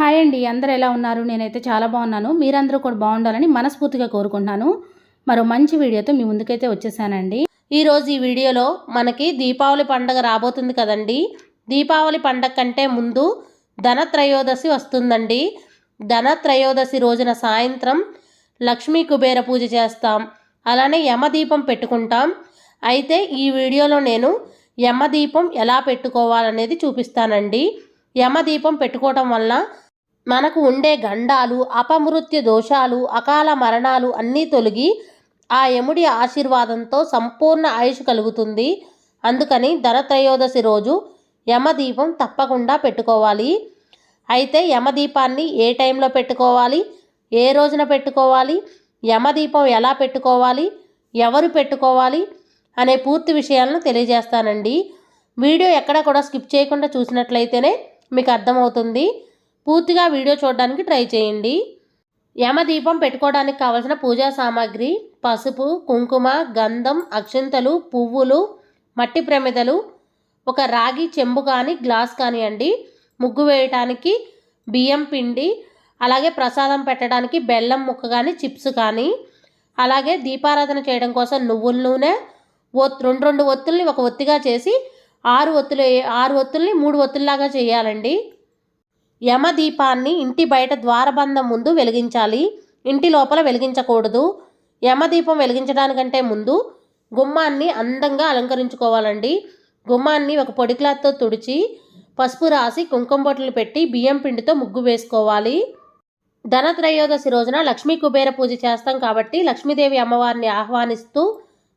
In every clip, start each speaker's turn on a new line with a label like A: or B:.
A: Hi అండి అందరూ ఎలా ఉన్నారు? నేనైతే చాలా బాగున్నాను. మీరందరూ కూడా బాగుండాలని మనస్ఫూర్తిగా కోరుకుంటున్నాను. మరో మంచి వీడియోతో మీ ముందుకైతే వచ్చేసానండి.
B: ఈరోజు ఈ వీడియోలో మనకి దీపావళి పండగ రాబోతుంది కదండి. దీపావళి పండగ కంటే ముందు ధనత్రయోదశి వస్తుందండి. ధనత్రయోదశి రోజున సాయంత్రం లక్ష్మీ కుబేర పూజ చేస్తాం. అలానే యమదీపం పెట్టుకుంటాం. అయితే ఈ వీడియోలో నేను యమదీపం ఎలా పెట్టుకోవాలనేది చూపిస్తానండి. యమదీపం పెట్టుకోవటం వల్ల మనకు ఉండే గండాలు అపమృత్యు దోషాలు అకాల మరణాలు అన్నీ తొలగి ఆ యముడి ఆశీర్వాదంతో సంపూర్ణ ఆయుష్ కలుగుతుంది. అందుకని ధనత్రయోదశి రోజు యమదీపం తప్పకుండా పెట్టుకోవాలి. అయితే యమదీపాన్ని ఏ టైంలో పెట్టుకోవాలి? ఏ రోజున పెట్టుకోవాలి? యమదీపం ఎలా పెట్టుకోవాలి? ఎవరు పెట్టుకోవాలి? అనే పూర్తి విషయాలను తెలియజేస్తానండి. వీడియో ఎక్కడ కూడా స్కిప్ చేయకుండా చూసినట్లయితేనే మీకు అర్థమవుతుంది. పూర్తిగా వీడియో చూడడానికి ట్రై చేయండి. యమదీపం పెట్టుకోవడానికి కావలసిన పూజా సామాగ్రి పసుపు కుంకుమ గంధం అక్షంతలు పువ్వులు మట్టి ప్రమిదలు ఒక రాగి చెంబు కానీ గ్లాస్ కానివ్వండి ముగ్గు వేయటానికి బియ్యం పిండి అలాగే ప్రసాదం పెట్టడానికి బెల్లం ముక్క కానీ చిప్స్ కానీ అలాగే దీపారాధన చేయడం కోసం నువ్వుల నూనె ఒత్ రెండు రెండు ఒత్తుల్ని ఒక ఒత్తిగా చేసి ఆరు ఒత్తులు ఆరు ఒత్తుల్ని మూడు ఒత్తుల్లాగా చేయాలండి. యమదీపాన్ని ఇంటి బయట ద్వారబంధం ముందు వెలిగించాలి. ఇంటి లోపల వెలిగించకూడదు. యమదీపం వెలిగించడానికంటే ముందు గుమ్మాన్ని అందంగా అలంకరించుకోవాలండి. గుమ్మాన్ని ఒక పొడి క్లాత్తో తుడిచి పసుపు రాసి కుంకుమ బొట్లు పెట్టి బియ్యం పిండితో ముగ్గు వేసుకోవాలి. ధనత్రయోదశి రోజున లక్ష్మీ కుబేర పూజ చేస్తాం కాబట్టి లక్ష్మీదేవి అమ్మవారిని ఆహ్వానిస్తూ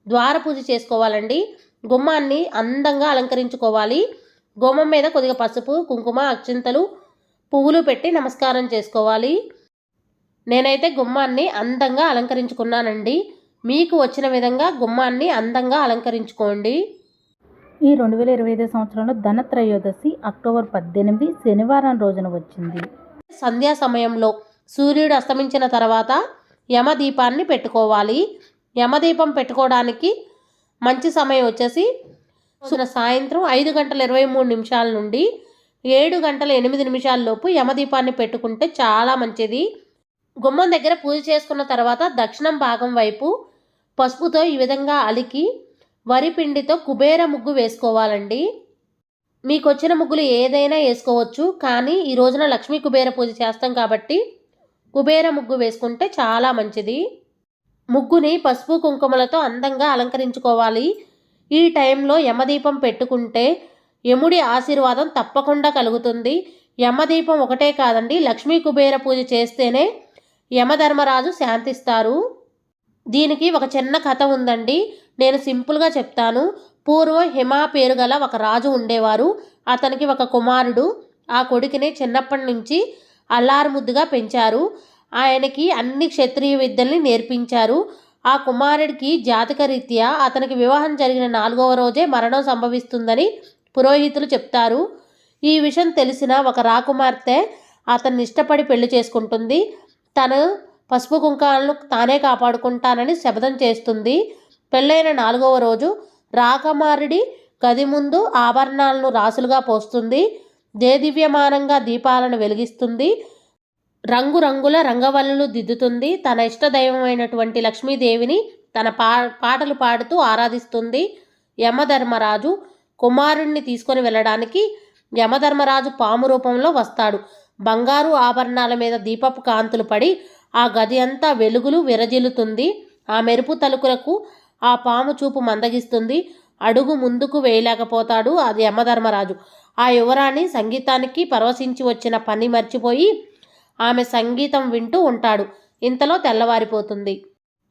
B: ద్వార పూజ చేసుకోవాలండి. గుమ్మాన్ని అందంగా అలంకరించుకోవాలి. గుమ్మం మీద కొద్దిగా పసుపు కుంకుమ అక్షింతలు పువ్వులు పెట్టి నమస్కారం చేసుకోవాలి. నేనైతే గుమ్మాన్ని అందంగా అలంకరించుకున్నానండి. మీకు వచ్చిన విధంగా గుమ్మాన్ని అందంగా అలంకరించుకోండి.
A: ఈ రెండు వేల ఇరవై ఐదు సంవత్సరంలో ధనత్రయోదశి అక్టోబర్ పద్దెనిమిది శనివారం రోజున వచ్చింది.
B: సంధ్యా సమయంలో సూర్యుడు అస్తమించిన తర్వాత యమదీపాన్ని పెట్టుకోవాలి. యమదీపం పెట్టుకోవడానికి మంచి సమయం వచ్చేసి సున- సాయంత్రం ఐదు గంటల ఇరవై మూడు నిమిషాల నుండి ఏడు గంటల ఎనిమిది నిమిషాల్లోపు యమదీపాన్ని పెట్టుకుంటే చాలా మంచిది. గుమ్మం దగ్గర పూజ చేసుకున్న తర్వాత దక్షిణం భాగం వైపు పసుపుతో ఈ విధంగా అలికి వరి పిండితో కుబేర ముగ్గు వేసుకోవాలండి. మీకు వచ్చిన ముగ్గులు ఏదైనా వేసుకోవచ్చు కానీ ఈ రోజున లక్ష్మీ కుబేర పూజ చేస్తాం కాబట్టి కుబేర ముగ్గు వేసుకుంటే చాలా మంచిది. ముగ్గుని పసుపు కుంకుమలతో అందంగా అలంకరించుకోవాలి. ఈ టైంలో యమదీపం పెట్టుకుంటే యముడి ఆశీర్వాదం తప్పకుండా కలుగుతుంది. యమదీపం ఒకటే కాదండి లక్ష్మీ కుబేర పూజ చేస్తేనే యమధర్మరాజు శాంతిస్తారు. దీనికి ఒక చిన్న కథ ఉందండి నేను సింపుల్గా చెప్తాను. పూర్వం హిమ పేరు గల ఒక రాజు ఉండేవారు అతనికి ఒక కుమారుడు. ఆ కొడుకుని చిన్నప్పటి నుంచి అల్లారుముద్దుగా పెంచారు. ఆయనకి అన్ని క్షత్రియ విద్యల్ని నేర్పించారు. ఆ కుమారుడికి జాతకరీత్యా అతనికి వివాహం జరిగిన నాలుగవ రోజే మరణం సంభవిస్తుందని పురోహితులు చెప్తారు ఈ విషయం తెలిసిన ఒక రాకుమార్తె అతన్ని ఇష్టపడి పెళ్ళి చేసుకుంటుంది. తను పసుపు కుంకాలను తానే కాపాడుకుంటానని శపథం చేస్తుంది. పెళ్ళైన నాలుగవ రోజు రాకుమారుడి గది ముందు ఆభరణాలను రాసులుగా పోస్తుంది. దేదివ్యమానంగా దీపాలను వెలిగిస్తుంది. రంగురంగుల రంగవల్లులు దిద్దుతుంది. తన ఇష్ట దైవమైనటువంటి లక్ష్మీదేవిని తన పా పాటలు పాడుతూ ఆరాధిస్తుంది. యమధర్మరాజు కుమారుణ్ణి తీసుకొని వెళ్ళడానికి యమధర్మరాజు పాము రూపంలో వస్తాడు. బంగారు ఆభరణాల మీద దీపపు కాంతులు పడి ఆ గది అంతా వెలుగులు విరజిల్లుతుంది. ఆ మెరుపు తలుకులకు ఆ పాము చూపు మందగిస్తుంది. అడుగు ముందుకు వేయలేకపోతాడు అది యమధర్మరాజు. ఆ యువరాణి సంగీతానికి పరవశించి వచ్చిన పని మర్చిపోయి ఆమె సంగీతం వింటూ ఉంటాడు. ఇంతలో తెల్లవారిపోతుంది.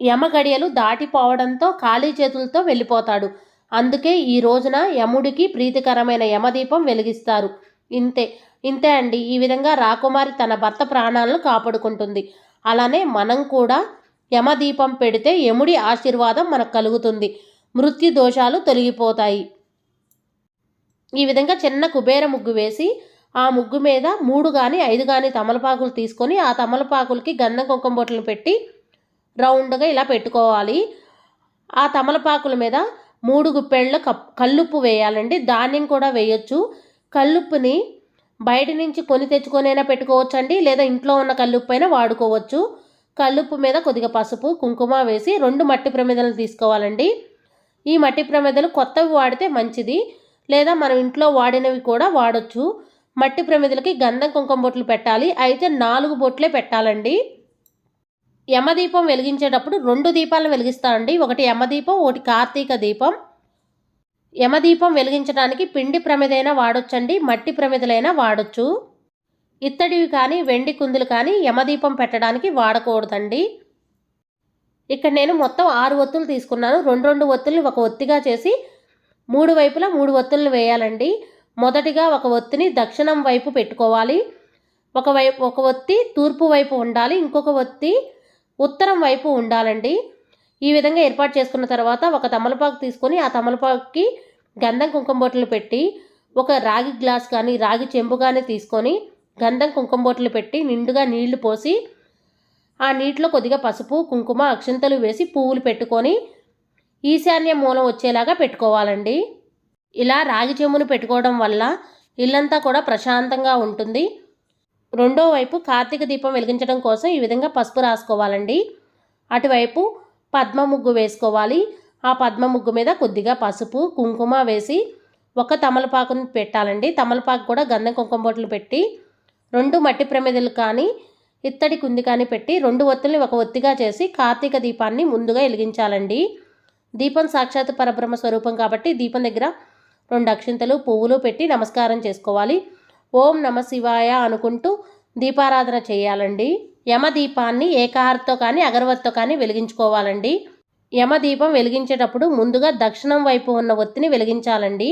B: యమ గడియలు దాటిపోవడంతో ఖాళీ చేతులతో వెళ్ళిపోతాడు. అందుకే ఈ రోజున యముడికి ప్రీతికరమైన యమదీపం వెలిగిస్తారు. ఇంతే ఇంతే అండి. ఈ విధంగా రాకుమారి తన భర్త ప్రాణాలను కాపాడుకుంటుంది. అలానే మనం కూడా యమదీపం పెడితే యముడి ఆశీర్వాదం మనకు కలుగుతుంది. మృత్యు దోషాలు తొలగిపోతాయి. ఈ విధంగా చిన్న కుబేర ముగ్గు వేసి ఆ ముగ్గు మీద మూడు కానీ ఐదు కానీ తమలపాకులు తీసుకొని ఆ తమలపాకులకి గంధం కుంకుమ బొట్లు పెట్టి రౌండ్గా ఇలా పెట్టుకోవాలి. ఆ తమలపాకుల మీద మూడు గుప్పెళ్ళ కప్ కల్లుప్పు వేయాలండి. ధాన్యం కూడా వేయొచ్చు. కల్లుప్పుని బయట నుంచి కొని తెచ్చుకొనైనా పెట్టుకోవచ్చండి. లేదా ఇంట్లో ఉన్న కల్లుప్పు అయినా వాడుకోవచ్చు. కల్లుప్పు మీద కొద్దిగా పసుపు కుంకుమ వేసి రెండు మట్టి ప్రమిదలను తీసుకోవాలండి. ఈ మట్టి ప్రమిదలు కొత్తవి వాడితే మంచిది. లేదా మనం ఇంట్లో వాడినవి కూడా వాడొచ్చు. మట్టి ప్రమిదలకి గంధం కుంకుమ బొట్లు పెట్టాలి. అయితే నాలుగు బొట్లే పెట్టాలండి. యమదీపం వెలిగించేటప్పుడు రెండు దీపాలను వెలిగిస్తామండి ఒకటి యమదీపం ఒకటి కార్తీక దీపం. యమదీపం వెలిగించడానికి పిండి ప్రమిదైనా వాడొచ్చండి మట్టి ప్రమిదలైనా వాడొచ్చు. ఇత్తడివి కానీ వెండి కుందులు కానీ యమదీపం పెట్టడానికి వాడకూడదండి. ఇక్కడ నేను మొత్తం ఆరు ఒత్తులు తీసుకున్నాను. రెండు రెండు ఒత్తుల్ని ఒక ఒత్తిగా చేసి మూడు వైపులా మూడు ఒత్తులను వేయాలండి. మొదటిగా ఒక ఒత్తిని దక్షిణం వైపు పెట్టుకోవాలి. ఒక వైపు ఒక ఒత్తి తూర్పు వైపు ఉండాలి. ఇంకొక ఒత్తి ఉత్తరం వైపు ఉండాలండి. ఈ విధంగా ఏర్పాటు చేసుకున్న తర్వాత ఒక తమలపాకు తీసుకొని ఆ తమలపాకుకి గంధం కుంకుమ బొట్లు పెట్టి ఒక రాగి గ్లాస్ కానీ రాగి చెంబు కానీ తీసుకొని గంధం కుంకుమ బొట్లు పెట్టి నిండుగా నీళ్ళు పోసి ఆ నీటిలో కొద్దిగా పసుపు కుంకుమ అక్షంతలు వేసి పువ్వులు పెట్టుకొని ఈశాన్య మూలం వచ్చేలాగా పెట్టుకోవాలండి. ఇలా రాగి చెంబును పెట్టుకోవడం వల్ల ఇల్లంతా కూడా ప్రశాంతంగా ఉంటుంది. రెండో వైపు కార్తీక దీపం వెలిగించడం కోసం ఈ విధంగా పసుపు రాసుకోవాలండి. అటువైపు పద్మ ముగ్గు వేసుకోవాలి. ఆ పద్మ ముగ్గు మీద కొద్దిగా పసుపు కుంకుమ వేసి ఒక తమలపాకుని పెట్టాలండి. తమలపాకు కూడా గంధం కుంకుమ బొట్లు పెట్టి రెండు మట్టి ప్రమిదలు కానీ ఇత్తడి కుంది కానీ పెట్టి రెండు ఒత్తుల్ని ఒక ఒత్తిగా చేసి కార్తీక దీపాన్ని ముందుగా వెలిగించాలండి. దీపం సాక్షాత్ పరబ్రహ్మ స్వరూపం కాబట్టి దీపం దగ్గర రెండు అక్షింతలు పువ్వులు పెట్టి నమస్కారం చేసుకోవాలి. ఓం నమ శివాయ అనుకుంటూ దీపారాధన చేయాలండి. యమదీపాన్ని ఏకాహారతో కానీ అగరవత్తో కానీ వెలిగించుకోవాలండి. యమ దీపం వెలిగించేటప్పుడు ముందుగా దక్షిణం వైపు ఉన్న ఒత్తిని వెలిగించాలండి.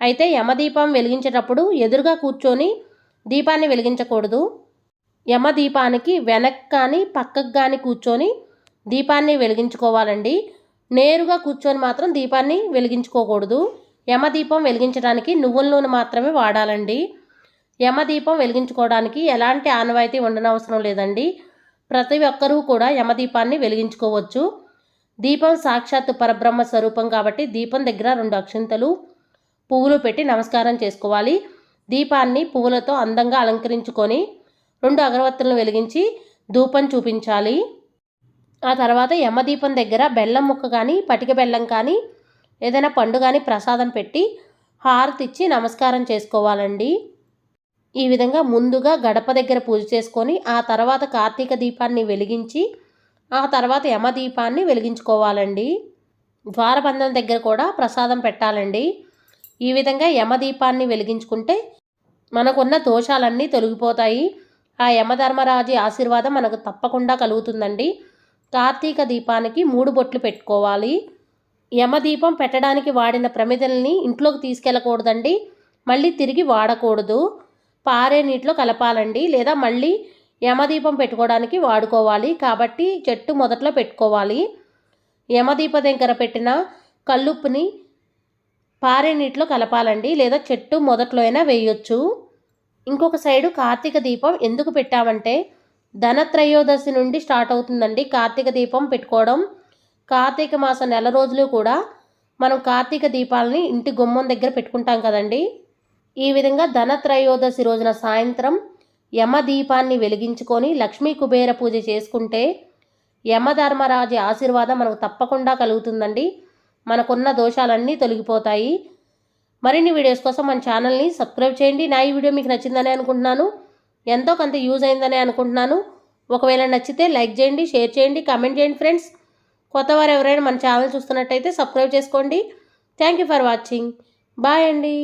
B: అయితే యమదీపం వెలిగించేటప్పుడు ఎదురుగా కూర్చొని దీపాన్ని వెలిగించకూడదు. యమదీపానికి వెనక్కి వెనక్ కానీ పక్కకు కానీ కూర్చొని దీపాన్ని వెలిగించుకోవాలండి. నేరుగా కూర్చొని మాత్రం దీపాన్ని వెలిగించుకోకూడదు. యమదీపం వెలిగించడానికి నువ్వుల నూనె మాత్రమే వాడాలండి. యమదీపం వెలిగించుకోవడానికి ఎలాంటి ఆనవాయితీ ఉండనవసరం లేదండి. ప్రతి ఒక్కరూ కూడా యమదీపాన్ని వెలిగించుకోవచ్చు. దీపం సాక్షాత్తు పరబ్రహ్మ స్వరూపం కాబట్టి దీపం దగ్గర రెండు అక్షంతలు పువ్వులు పెట్టి నమస్కారం చేసుకోవాలి. దీపాన్ని పువ్వులతో అందంగా అలంకరించుకొని రెండు అగరవత్తులను వెలిగించి ధూపం చూపించాలి. ఆ తర్వాత యమదీపం దగ్గర బెల్లం ముక్క కానీ పటిక బెల్లం కానీ ఏదైనా పండు కానీ ప్రసాదం పెట్టి హారతి ఇచ్చి నమస్కారం చేసుకోవాలండి. ఈ విధంగా ముందుగా గడప దగ్గర పూజ చేసుకొని ఆ తర్వాత కార్తీక దీపాన్ని వెలిగించి ఆ తర్వాత యమదీపాన్ని వెలిగించుకోవాలండి. ద్వారబంధం దగ్గర కూడా ప్రసాదం పెట్టాలండి. ఈ విధంగా యమదీపాన్ని వెలిగించుకుంటే మనకున్న దోషాలన్నీ తొలగిపోతాయి. ఆ యమధర్మరాజు ఆశీర్వాదం మనకు తప్పకుండా కలుగుతుందండి. కార్తీక దీపానికి మూడు బొట్లు పెట్టుకోవాలి. యమదీపం పెట్టడానికి వాడిన ప్రమిదల్ని ఇంట్లోకి తీసుకెళ్ళకూడదండి. మళ్ళీ తిరిగి వాడకూడదు. పారే నీటిలో కలపాలండి. లేదా మళ్ళీ యమదీపం పెట్టుకోవడానికి వాడుకోవాలి. కాబట్టి చెట్టు మొదట్లో పెట్టుకోవాలి. యమదీప దగ్గర పెట్టిన కల్లుప్పుని పారే నీటిలో కలపాలండి. లేదా చెట్టు మొదట్లో అయినా వేయొచ్చు. ఇంకొక సైడు కార్తీక దీపం ఎందుకు పెట్టామంటే ధనత్రయోదశి నుండి స్టార్ట్ అవుతుందండి కార్తీక దీపం పెట్టుకోవడం. కార్తీక మాసం నెల రోజులు కూడా మనం కార్తీక దీపాలని ఇంటి గుమ్మం దగ్గర పెట్టుకుంటాం కదండీ. ఈ విధంగా ధనత్రయోదశి రోజున సాయంత్రం యమ దీపాన్ని వెలిగించుకొని లక్ష్మీ కుబేర పూజ చేసుకుంటే యమధర్మరాజు ఆశీర్వాదం మనకు తప్పకుండా కలుగుతుందండి. మనకున్న దోషాలన్నీ తొలగిపోతాయి. మరిన్ని వీడియోస్ కోసం మన ఛానల్ని సబ్స్క్రైబ్ చేయండి. నా ఈ వీడియో మీకు నచ్చిందని అనుకుంటున్నాను. ఎంతో కొంత యూజ్ అయిందని అనుకుంటున్నాను. ఒకవేళ నచ్చితే లైక్ చేయండి షేర్ చేయండి కామెంట్ చేయండి ఫ్రెండ్స్. కొత్తవారు ఎవరైనా మన ఛానల్ చూస్తున్నట్టయితే సబ్స్క్రైబ్ చేసుకోండి. Thank you for watching. Bye అండి.